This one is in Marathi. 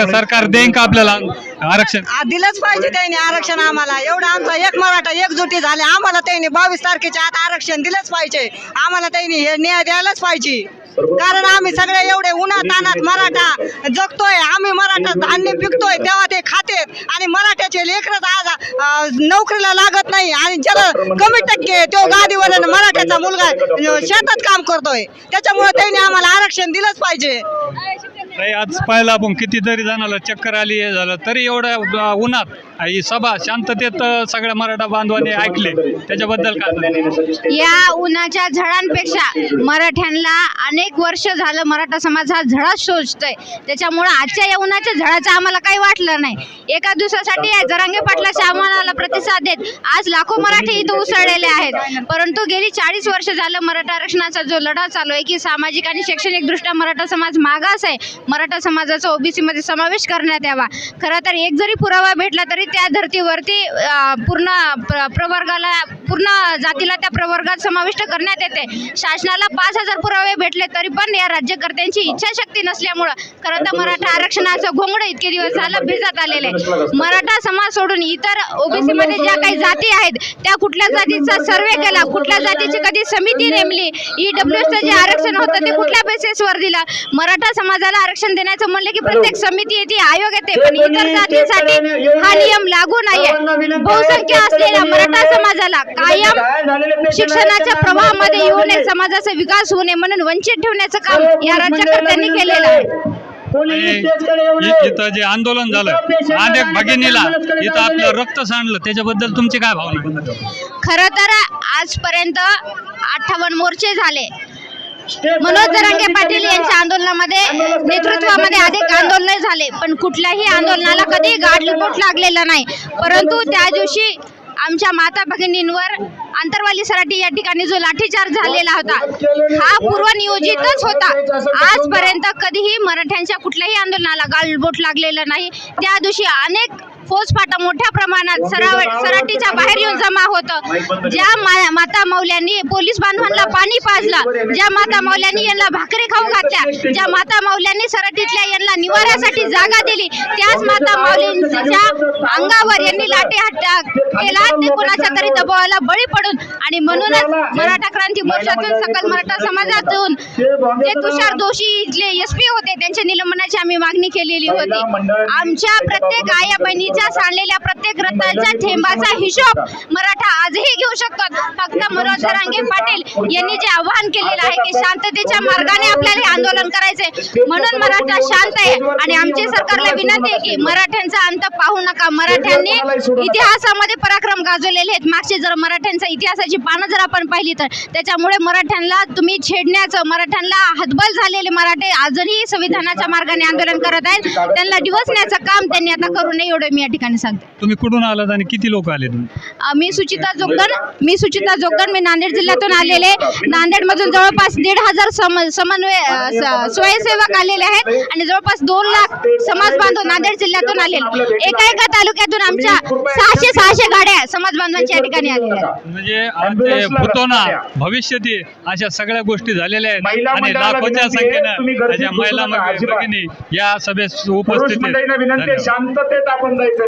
का सरकार देईन का आपल्याला आरक्षण? आ, दिलंच पाहिजे त्यांनी आरक्षण आम्हाला. एवढं आमचा एक मराठा एकजुटी झाले. आम्हाला त्यांनी बावीस तारखेच्या आत आरक्षण दिलंच पाहिजे. आम्हाला त्यांनी हे न्याय द्यायलाच पाहिजे. कारण आम्ही सगळे एवढे उन्हात तानात मराठा जगतोय. आम्ही मराठा धान्य पिकतोय तेव्हा ते खातेत आणि मराठ्याचे लेकरच आज नोकरीला लागत नाही आणि ज्याला कमी टक्के तो गादीवर मराठ्याचा मुलगा शेतात काम करतोय. त्याच्यामुळे त्यांनी आम्हाला आरक्षण दिलंच पाहिजे. आज पाहिलं आपण कितीतरी जणाला चक्कर आली हे झालं तरी एवढ्या उन्हात ही सभा शांततेत सगळ्या मराठा बांधवांनी ऐकले. त्याच्याबद्दल काय? या उन्हाच्या झळांपेक्षा मराठ्यांना अनेक वर्ष झालं मराठा समाज हा झळा शोधतोय त्याच्यामुळं आजच्या या उन्हाच्या झळाचं आम्हाला काही वाटलं नाही. एका दिवसासाठी या जरांगे पाटलाच्या आव्हानाला प्रतिसाद देत. आज लाखो मराठी इथं उसळलेले आहेत. परंतु गेली चाळीस वर्ष झालं मराठा आरक्षणाचा जो लढा चालू आहे की सामाजिक आणि शैक्षणिक दृष्ट्या मराठा समाज मागास आहे. मराठा समाजाचा ओबीसीमध्ये समावेश करण्यात यावा. खरं तर एक जरी पुरावा भेटला तरी त्या धर्तीवरती पूर्ण प्र- प्रवर्गाला पूर्ण जातीला त्या प्रवर्गात समाविष्ट करण्यात येते. शासनाला पाच हजार पुरावे भेटले तरी पण या राज्यकर्त्यांची इच्छाशक्ती नसल्यामुळं खरं तर मराठा आरक्षणाचं घोंगडं इतके दिवस झालं भिजत आलेले आहे. मराठा समाज सोडून इतर ओबीसी मध्ये ज्या काही जाती आहेत त्या कुठल्या जातीचा सर्वे केला कुठल्या जातीची कधी समिती नेमली ईडब्ल्यूचं जे आरक्षण होतं ते कुठल्या बेसिसवर दिलं? मराठा समाजाला आरक्षण देण्याचं म्हणलं की प्रत्येक समिती येते आयोग येते पण इतर जातीसाठी हा नियम लागू नाहीये. बहुसंख्य असलेल्या मराठा समाजाला कायम शिक्षणाच्या प्रवाहामध्ये येऊ नये समाजाचा विकास होऊ नये म्हणून वंचित ठेवण्याचं काम या राज्यकर्त्यांनी केलेलं आहे. इथं जे आंदोलन झालं अनेक भगिनीला इथं आपलं रक्त सांडलं त्याच्याबद्दल तुमची काय भावना? खरं तर आजपर्यंत अठ्ठावन्न मोर्चे झाले. मनोज जरांगे पाटील यांच्या आंदोलनामध्ये नेतृत्वामध्ये अनेक आंदोलने झाले पण कुठल्याही आंदोलनाला कधी गाडलीपोट लागलेलं नाही. परंतु त्या दिवशी आमच्या माता भगिनींवर आंतरवाली सराटी या ठिकाणी जो लाठीचार्ज झालेला होता हा पूर्वनियोजितच होता. आजपर्यंत कधीही मराठ्यांच्या कुठल्याही आंदोलनाला गालबोट लागलेलं नाही. त्या दिवशी अनेक फौजफाटा मोठ्या प्रमाणात सराव सराटीच्या बाहेर येऊन जमा होतं. ज्या मा- माता मौल्यांनी पोलीस बांधवांना पाणी पाजलं ज्या माता मौल्यांनी यांना भाकरी खाऊ घातल्या ज्या माता मौल्यांनी सराटीतल्या यांना निवाऱ्यासाठी जागा दिली त्याच माता मौलींच्या अंगावर यांनी लाठी हट्टा केला. ते कोणाच्या तरी दबावाला बळी पडून आणि म्हणूनच मराठा क्रांती मोर्चातून सकल मराठा समाजातून जे तुषार दोषी इथले एस पी होते त्यांच्या निलंबनाची आम्ही मागणी केलेली होती. आमच्या प्रत्येक आया बहिणीच्या सांडलेल्या प्रत्येक रक्ताच्या थेंबाचा हिशोब मराठा आजही घेऊ शकतात फक्त मनोज जरांगे पाटील यांनी जे आवाहन केलेलं आहे की शांततेच्या मार्गाने आपल्याला हे आंदोलन करायचंय. म्हणून मराठा शांत आहे. आणि आमची सरकारला विनंती आहे की मराठ्यांचा अंत पाहू नका. मराठ्यांनी इतिहासामध्ये पराक्रम गाजवलेले आहेत. मागचे जर मराठ्यांचा इतिहासाची पानं जर आपण पाहिली तर त्याच्यामुळे मराठ्यांना तुम्ही छेडण्याचं मराठ्यांना हतबल झालेले मराठे अजूनही संविधानाच्या मार्गाने आंदोलन करत आहेत. त्यांना डिवसण्याचं काम त्यांनी आता करू नये एवढं मी या ठिकाणी सांगते. तुम्ही कुठून आलात आणि किती लोक आले तुम्ही? मी सुचिता जोगदन मी सुचिता जोगदन मी नांदेड जिल्ह्यातून आलेले. नांदेडमधून जवळपास दीड हजार सम समन्वय स्वयंसेवक आलेले आहेत आणि जवळपास दोन लाख समाज बांधव नांदेड जिल्ह्यातून आलेले एका एका तालुक्यातून आमच्या सहाशे सहाशे गाड्या समाज बांधवांच्या या ठिकाणी आलेल्या आहेत म्हणजे आमचे भूतोना भविष्यती अशा सगळ्या गोष्टी झालेल्या आहेत आणि लाखोच्या संख्येनं महिला. भगिनी या सभेत उपस्थित मंडळींना आहेत विनंती आहे धन्यवाद. शांततेत आपण जायचं